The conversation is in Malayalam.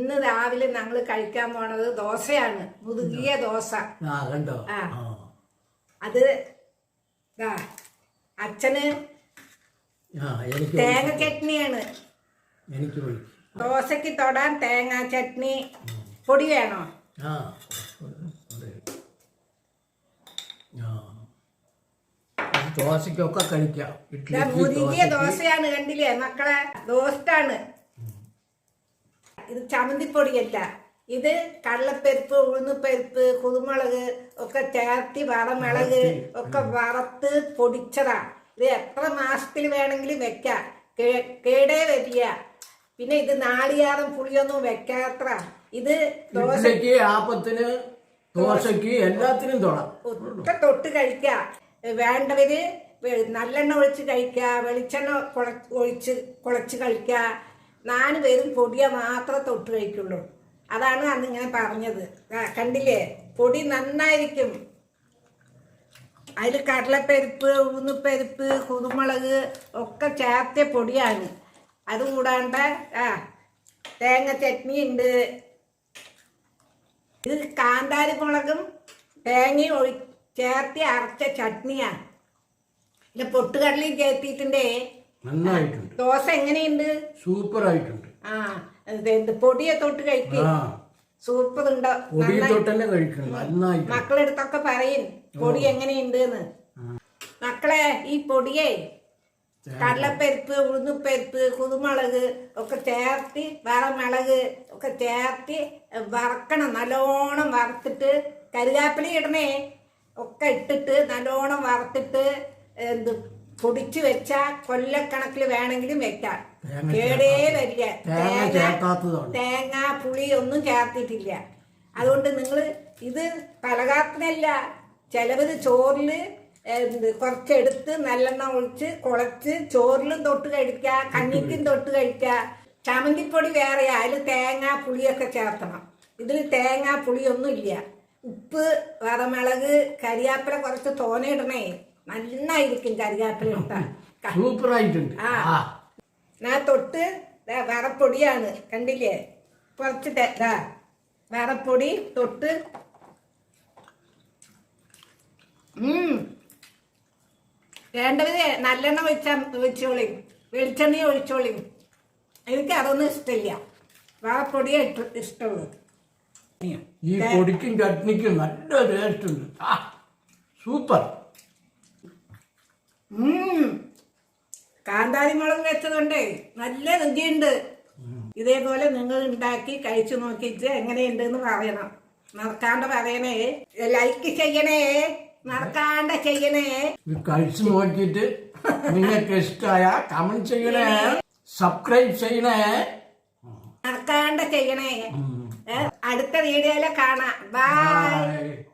ഇന്ന് രാവിലെ ഞങ്ങൾ കഴിക്കാൻ പോണത് ദോശയാണ്. മുതുകിയ ദോശ. ആ അത് അച്ഛന് തേങ്ങ ചട്നിയാണ്. ദോശക്ക് തൊടാൻ തേങ്ങ ചട്നി. പൊടി വേണോ? ദോശയ്ക്കൊക്കെ കഴിക്കാം. മുരുകിയ ദോശയാണ് കണ്ടില്ലേ? മക്കളെ ദോസ്റ്റാണ് ഇത് ചമന്തിപ്പൊടിയല്ല ഇത് കടലപ്പരിപ്പ് ഉഴുന്നുപരിപ്പ് കുരുമുളക് ഒക്കെ ചേർത്തി വറമിളക് ഒക്കെ വറുത്ത് പൊടിച്ചതാ. ഇത് എത്ര മാസത്തിൽ വേണമെങ്കിലും വെക്കാം. കേടേ വരിക. പിന്നെ ഇത് നാളികാരം പുളിയൊന്നും വെക്കാത്ര ഇത് ദോശയ്ക്ക് ആപ്പത്തിന് ദോശയ്ക്ക് എല്ലാത്തിനും തൊടാം. ഒക്കെ തൊട്ട് കഴിക്കാം. വേണ്ടവര് നല്ലെണ്ണ ഒഴിച്ച് കഴിക്കുക വെളിച്ചെണ്ണ കുഴ ഒഴിച്ച് കുളച്ച് കഴിക്കുക നാല് പേരും പൊടിയെ മാത്രം തൊട്ട് കഴിക്കുള്ളൂ. അതാണ് അന്ന് ഇങ്ങനെ പറഞ്ഞത് കണ്ടില്ലേ? പൊടി നന്നായിരിക്കും. അതിൽ കടലപ്പരിപ്പ് ഉഴുന്നുപ്പരിപ്പ് കുരുമുളക് ഒക്കെ ചേർത്ത പൊടിയാണ്. അത് കൂടാണ്ട് ആ തേങ്ങ ചട്നി ഉണ്ട്. ഇത് കാന്താരി മുളകും തേങ്ങയും ഒഴി ചേർത്തി അരച്ച ചട്നിയാണ് പിന്നെ പൊട്ടുകടലയും ചേർത്തിട്ടുണ്ടേ നന്നായിട്ടുണ്ട്. ദോശ എങ്ങനെയുണ്ട്? സൂപ്പർ ആയിട്ടുണ്ട് ആ എന്ത് പൊടിയെ തൊട്ട് കഴിക്കും. സൂപ്പർ ഉണ്ടോ പൊടി തൊട്ട് തന്നെ കഴിക്കണം നന്നായി മക്കളെടുത്തൊക്കെ പറയും പൊടി എങ്ങനെയുണ്ട് എന്ന് മക്കളെ ഈ പൊടിയെ കടലപ്പരിപ്പ് ഉഴുന്നുപ്പരിപ്പ് കുരുമുളക് ഒക്കെ ചേർത്തി വറമിളക് ഒക്കെ ചേർത്തി വറക്കണം. നല്ലോണം വറുത്തിട്ട് കരുവേപ്പില ഇടണേ. ഒക്കെ ഇട്ടിട്ട് നല്ലോണം വറുത്തിട്ട് എന്ത് പൊടിച്ച് വെച്ച കൊല്ലക്കണക്കിൽ വേണമെങ്കിലും വെക്കാം. കേടേ വരിക തേങ്ങ പുളി ഒന്നും ചേർത്തിട്ടില്ല. അതുകൊണ്ട് നിങ്ങൾ ഇത് പലകാത്തിനല്ല ചിലവര് ചോറിൽ എന്ത് കുറച്ചെടുത്ത് നല്ലെണ്ണ ഒഴിച്ച് കുളച്ച് ചോറിലും തൊട്ട് കഴിക്കുക കഞ്ഞിക്കും തൊട്ട് കഴിക്കുക ചമന്തിപ്പൊടി വേറെയാ അതിൽ തേങ്ങ പുളിയൊക്കെ ചേർത്തണം. ഇതിൽ തേങ്ങ പുളിയൊന്നും ഇല്ല ഉപ്പ് വറമിളക് കരിയാപ്പില കുറച്ച് തോനെ ഇടണേ. നന്നായിരിക്കും കരിയാപ്പില ഇട്ടാൽ സൂപ്പർ ആയിട്ടുണ്ട് ആ. ഞാൻ തൊട്ട് വറപ്പൊടിയാണ് കണ്ടില്ലേ? കുറച്ച് തേ- ദാ. വറപ്പൊടി തൊട്ട്. വേണ്ടവര് നല്ലെണ്ണ വെച്ച വെച്ചോളി. വെളിച്ചെണ്ണ ഒഴിച്ചോളി. എനിക്ക് അതൊന്നും ഇഷ്ടമില്ല. വറപ്പൊടിയേ ഇഷ്ട ഇഷ്ടമുള്ളൂ ഈ പൊടിക്കും ചട്നിക്കും നല്ല ടേസ്റ്റ് ഉണ്ട്. സൂപ്പർ. കാന്താരി മുളക് വെച്ചതുണ്ടേ നല്ല രുചിയുണ്ട്. ഇതേപോലെ നിങ്ങൾ ഉണ്ടാക്കി കഴിച്ചു നോക്കിയിട്ട് എങ്ങനെയുണ്ട് എന്ന് പറയണം. മറക്കാണ്ട് പറയണേ. ലൈക്ക് ചെയ്യണേ. മറക്കാണ്ട് ചെയ്യണേ. കഴിച്ചു നോക്കിയിട്ട് നിങ്ങൾക്ക് ഇഷ്ടമായ കമന്റ് ചെയ്യണേ. സബ്സ്ക്രൈബ് ചെയ്യണേ. മറക്കാണ്ട് ചെയ്യണേ. അടുത്ത വീഡിയോയിലെ കാണാം. ബൈ